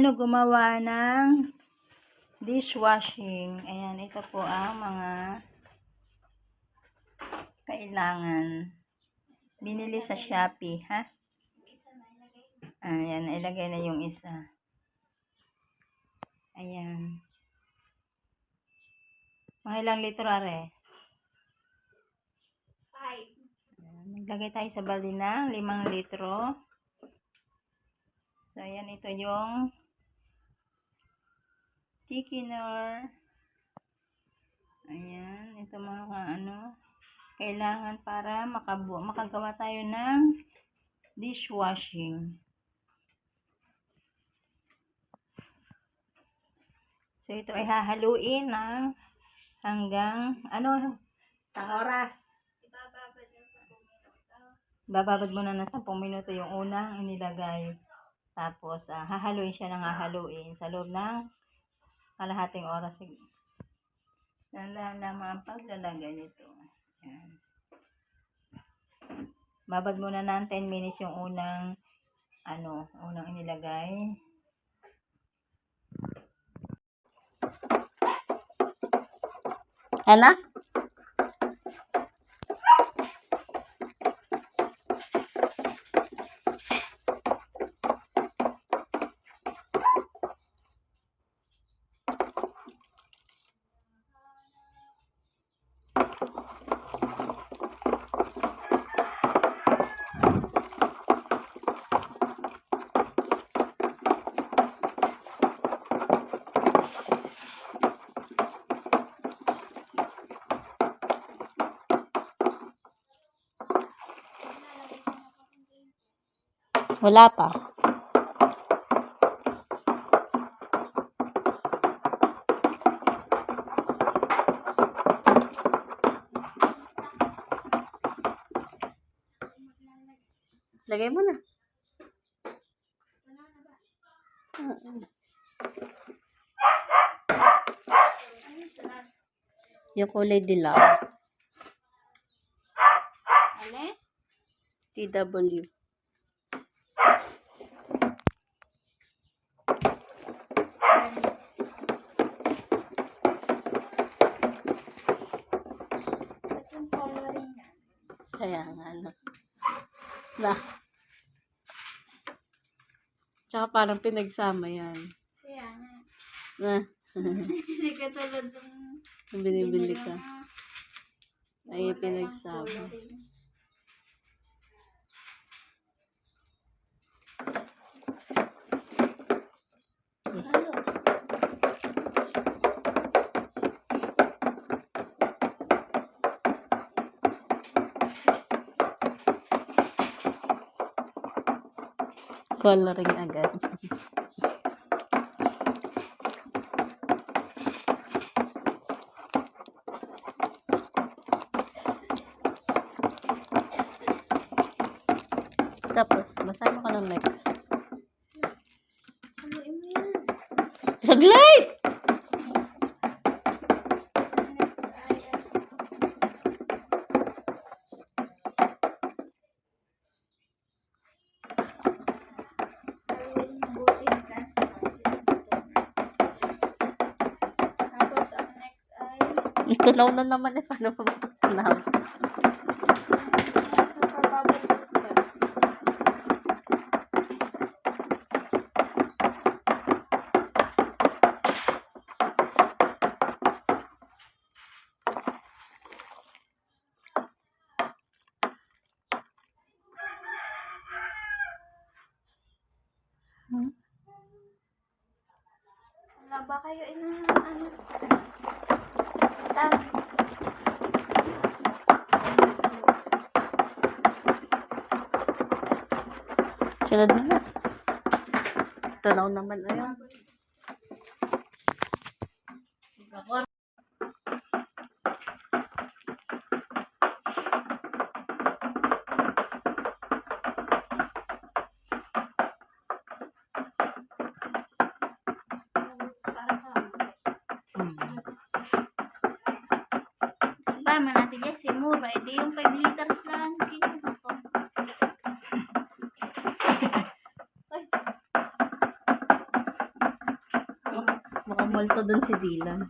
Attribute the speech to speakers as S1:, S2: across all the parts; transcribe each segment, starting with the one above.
S1: paano gumawa ng dishwashing. Ayan, ito po ang mga kailangan. Binili sa Shopee, ha? Ayan, ilagay na yung isa. Ayan. Mga ilang litro, are?
S2: Five.
S1: Ayan, Maglagay tayo sa balde ng 5 litro. So, ayan, ito yung thickener. Ayan, ito mga ano, kailangan para makabu makagawa tayo ng dishwashing. So, ito ay hahaluin ng hanggang, ano, oras.
S2: Sa minuto.
S1: bababad muna ng 10 minuto yung unang inilagay. Tapos, ah, hahaluin siya ng hahaluin sa loob ng kalahating oras. Dahan lamang ang paglalagay nito. Yan. Babad muna ng 10 minutes yung unang ano, unang inilagay. Anak? Wala pa. Lagay mo na. Yung kulay dilaw.
S2: Ano?
S1: TW. Kaya nga, ano. Na. Tsaka parang pinagsama yan.
S2: Kaya nga.
S1: Na.
S2: Hindi ka tulad ng
S1: binibili ka. Ay, pinagsama.
S2: Coloring.
S1: Agad. Tapos, masama ka ng next.
S2: Haluin mo yan. Ay
S1: Tunaw na naman eh. Paano pa matutunaw?
S2: super Wala ba kayo in ano? Stand.
S1: Sunod mo na. Tunaw naman. Ayun.
S2: man natin yan, si Mura. Eh, Hindi yung 5 liters lang. Kinuha ko. Mukhang multo dun si Dylan.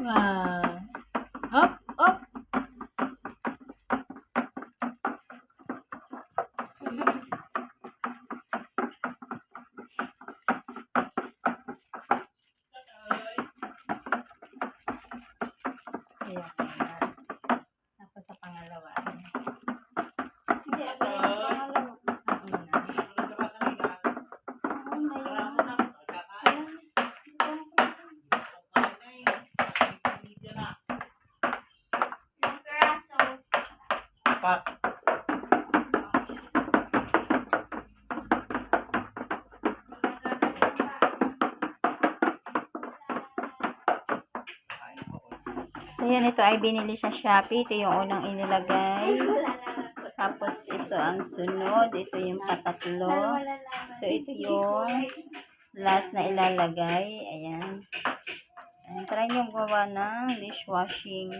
S1: Wow. Ayan. Tapos sa pangalawa.
S2: Hindi, ako yung pangalawa.
S1: Ang una.
S2: Ang
S1: So, yan. Ito ay binili sa Shopee. Ito yung unang inilagay. Tapos, ito ang sunod. Ito yung patatlo. So, ito yung last na ilalagay. Ayan. Ayan. Try nyo gawa ng dishwashing.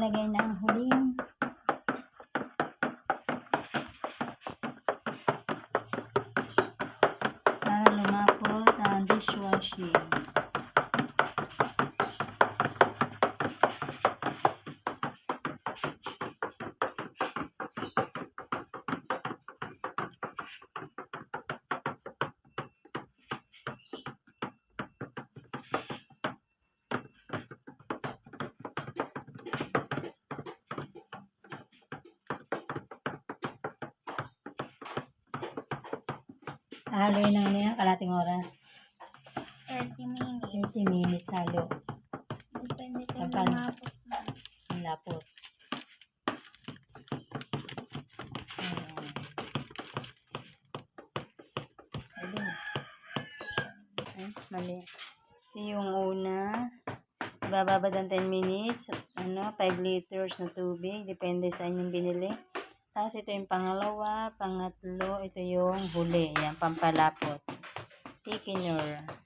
S1: Ilalagay na ang huling para lumapot ang dishwashing. Haloy na ano yan, kalating oras.
S2: 30 minutes.
S1: 30 minutes halo.
S2: Depende kung
S1: Magkano?
S2: lumapot na.
S1: Ang lapot. Ayan. Ayun. Ay, mali. Ito yung una. Bababad ng 10 minutes. Ano, 5 liters na tubig. Depende sa inyong binili. Tapos ito yung pangalawa, pangatlo, ito yung huli. Yan, pampalapot. Thickener.